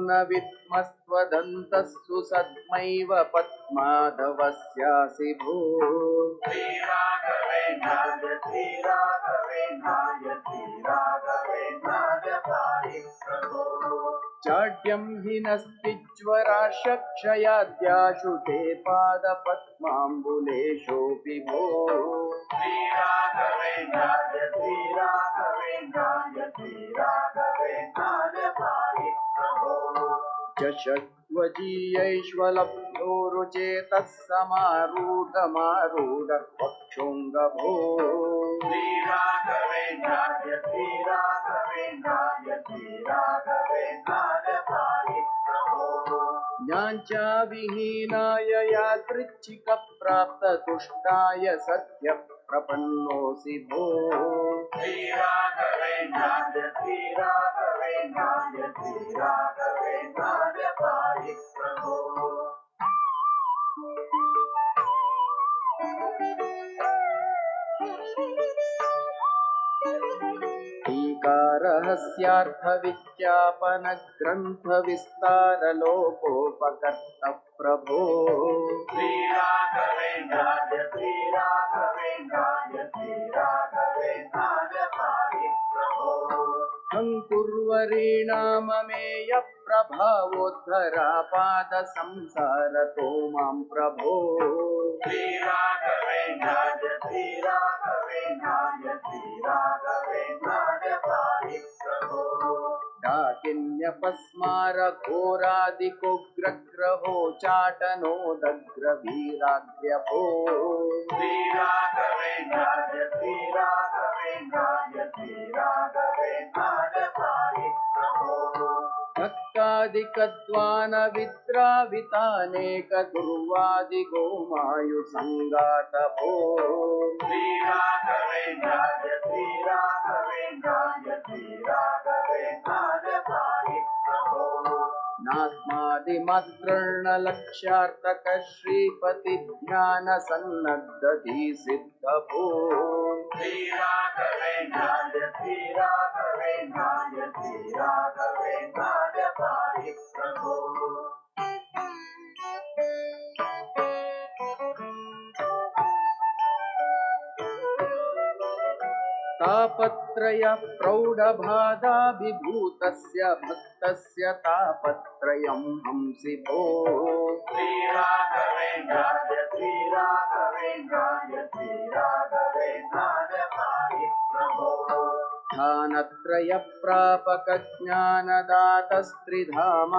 न विद्मस्त्वदन्तस्सु सद्मैव पद्माधवस्यासि भो चाड्यं हि नस्ति ज्वराशक्षयाद्याशु ते पादपद्माम्बुलेशोऽपि भो। जशत्वजीयैश्वलब्धो रुचेतः समारूढमारूढवक्षोऽङ्गभो श्रीराघवेन्द्राय श्रीराघवेन्द्राय श्रीराघवेन्द्राय पाहि प्रभो ज्ञाञ्चा विहीनाय यादृच्छिकप्राप्ततुष्टाय सद्यः प्रपन्नोऽसि भो। श्रीराघवेन्द्राय टीकारहस्यार्थविज्ञापनग्रन्थविस्तारलोकोपकर्तः प्रभो श्रीराघवेन्द्राय श्रीराघवेन्द्राय श्रीराघवेन्द्राय पाहि प्रभो अङ्कुर्वरीणाममेय प्रभावोद्धरापादसंसारतो माँ प्रभो. श्रीराघवेन्द्राय डाकिन्यपस्मारघोरादिकोग्रग्रहो चाटनोदग्रवीराग्र्यभो श्रीराघवेन्द्राय श्रीराघवेन्द्राय श्रीराघवेन्द्राय पाहि नास्मादिमातृर्णलक्ष्यार्थक श्रीपतिध्यानसन्नद्धधी सिद्धभो श्रीराघवेन्द्राय श्रीराघवेन्द्राय श्रीराघवेन्द्राय तापत्रय प्रौढबाधाभिभूतस्य भक्तस्य तापत्रयं हंसि भो। श्रीराघवेन्द्राय श्रीराघवेन्द्राय श्रीराघवेन्द्राय पाहि प्रभो। स्थानत्रयप्रापकज्ञानदातस्त्रिधामा